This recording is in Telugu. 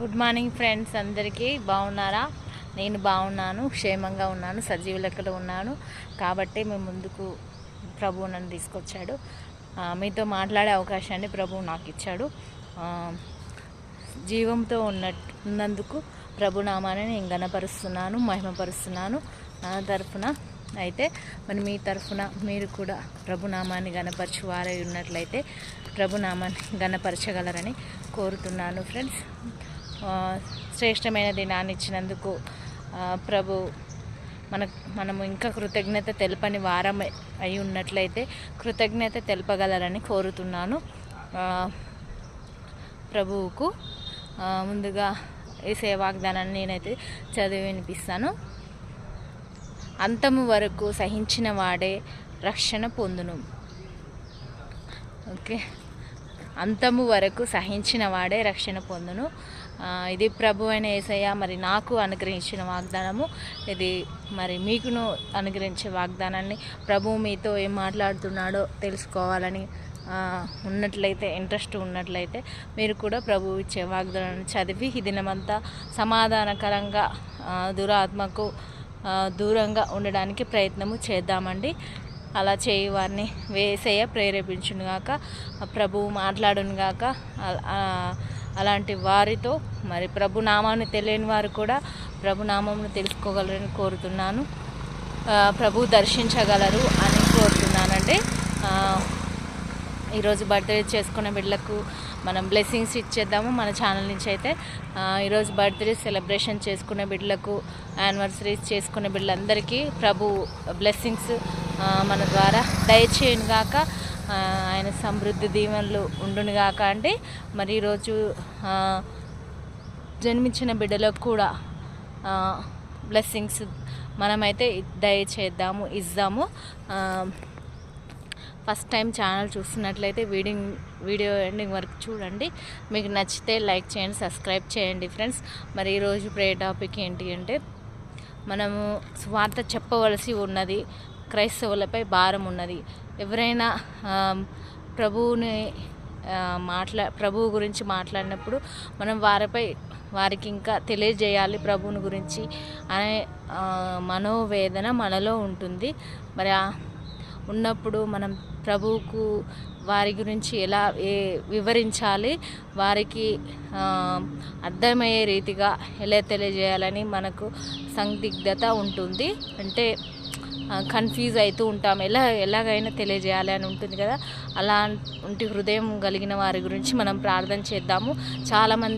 గుడ్ మార్నింగ్ ఫ్రెండ్స్ అందరికీ. బాగున్నారా? నేను బాగున్నాను క్షేమంగా ఉన్నాను సజీవ లెక్కలో ఉన్నాను. కాబట్టి మేము ముందుకు ప్రభువు నన్ను తీసుకొచ్చాడు. మీతో మాట్లాడే అవకాశాన్ని ప్రభువు నాకు ఇచ్చాడు. జీవంతో ఉన్న ఉన్నందుకు ప్రభు నామాన్ని నేను గణపరుస్తున్నాను మహిమపరుస్తున్నాను నా తరఫున. అయితే మరి మీ తరఫున మీరు కూడా ప్రభునామాన్ని గణపరచు వారై ఉన్నట్లయితే ప్రభునామాన్ని గణపరచగలరని కోరుతున్నాను ఫ్రెండ్స్. శ్రేష్టమైన దినాన్ని ఇచ్చినందుకు ప్రభు మన మనము ఇంకా కృతజ్ఞత తెలపని వారం అయి ఉన్నట్లయితే కృతజ్ఞత తెలపగలరని కోరుతున్నాను. ప్రభువుకు ముందుగా ఈ సేవాగ్దానాన్ని నేనైతే చదివి వినిపిస్తాను. అంతము వరకు సహించిన వాడే రక్షణ పొందును. ఓకే. అంతము వరకు సహించిన వాడే రక్షణ పొందును. ఇది ప్రభు అయిన ఏసయ్య మరి నాకు అనుగ్రహించిన వాగ్దానము. ఇది మరి మీకును అనుగ్రహించే వాగ్దానాన్ని ప్రభు మీతో ఏం మాట్లాడుతున్నాడో తెలుసుకోవాలని ఉన్నట్లయితే ఇంట్రెస్ట్ ఉన్నట్లయితే మీరు కూడా ప్రభు ఇచ్చే వాగ్దానాన్ని చదివి ఈ దినమంతా సమాధానకరంగా దురాత్మకు దూరంగా ఉండడానికి ప్రయత్నము చేద్దామండి. అలా చేయి వారిని వేసేయ ప్రేరేపించునుగాక ప్రభువు మాట్లాడునుగాక అలాంటి వారితో మరి ప్రభు నామాన్ని తెలియని వారు కూడా ప్రభు నామంను తెలుసుకోగలరని కోరుతున్నాను. ప్రభు దర్శించగలరు అని కోరుతున్నానండి. ఈరోజు బర్త్డే చేసుకునే బిడ్డలకు మనం బ్లెస్సింగ్స్ ఇచ్చేద్దాము. మన ఛానల్ నుంచి అయితే ఈరోజు బర్త్డే సెలబ్రేషన్ చేసుకునే బిడ్డలకు యానివర్సరీస్ చేసుకునే బిడ్డలందరికీ ప్రభు బ్లెస్సింగ్స్ మన ద్వారా దయచేయను గాక ఆయన సమృద్ధి దీవెనలు ఉండునుగాక అండి. మరి ఈరోజు జన్మించిన బిడ్డలకు కూడా బ్లెస్సింగ్స్ మనమైతే దయచేద్దాము ఇద్దాము. ఫస్ట్ టైం ఛానల్ చూస్తున్నట్లయితే వీడియో వీడియో ఎండింగ్ వరకు చూడండి. మీకు నచ్చితే లైక్ చేయండి సబ్స్క్రైబ్ చేయండి ఫ్రెండ్స్ మరి ఈరోజు ప్రే టాపిక్ ఏంటి అంటే మనము స్వార్థ చెప్పవలసి ఉన్నది క్రైస్తవులపై భారం ఉన్నది. ఎవరైనా ప్రభువుని మాట్లా ప్రభువు గురించి మాట్లాడినప్పుడు మనం వారిపై వారికి ఇంకా తెలియజేయాలి ప్రభువుని గురించి అనే మనోవేదన మనలో ఉంటుంది. మరి ఉన్నప్పుడు మనం ప్రభువుకు వారి గురించి ఎలా ఏ వివరించాలి వారికి అర్థమయ్యే రీతిగా ఎలా తెలియజేయాలని మనకు సందిగ్ధత ఉంటుంది. అంటే కన్ఫ్యూజ్ అవుతూ ఉంటాం. ఎలా ఎలాగైనా తెలియజేయాలి అని ఉంటుంది కదా. అలాంటి హృదయం కలిగిన వారి గురించి మనం ప్రార్థన చేద్దాము. చాలామంది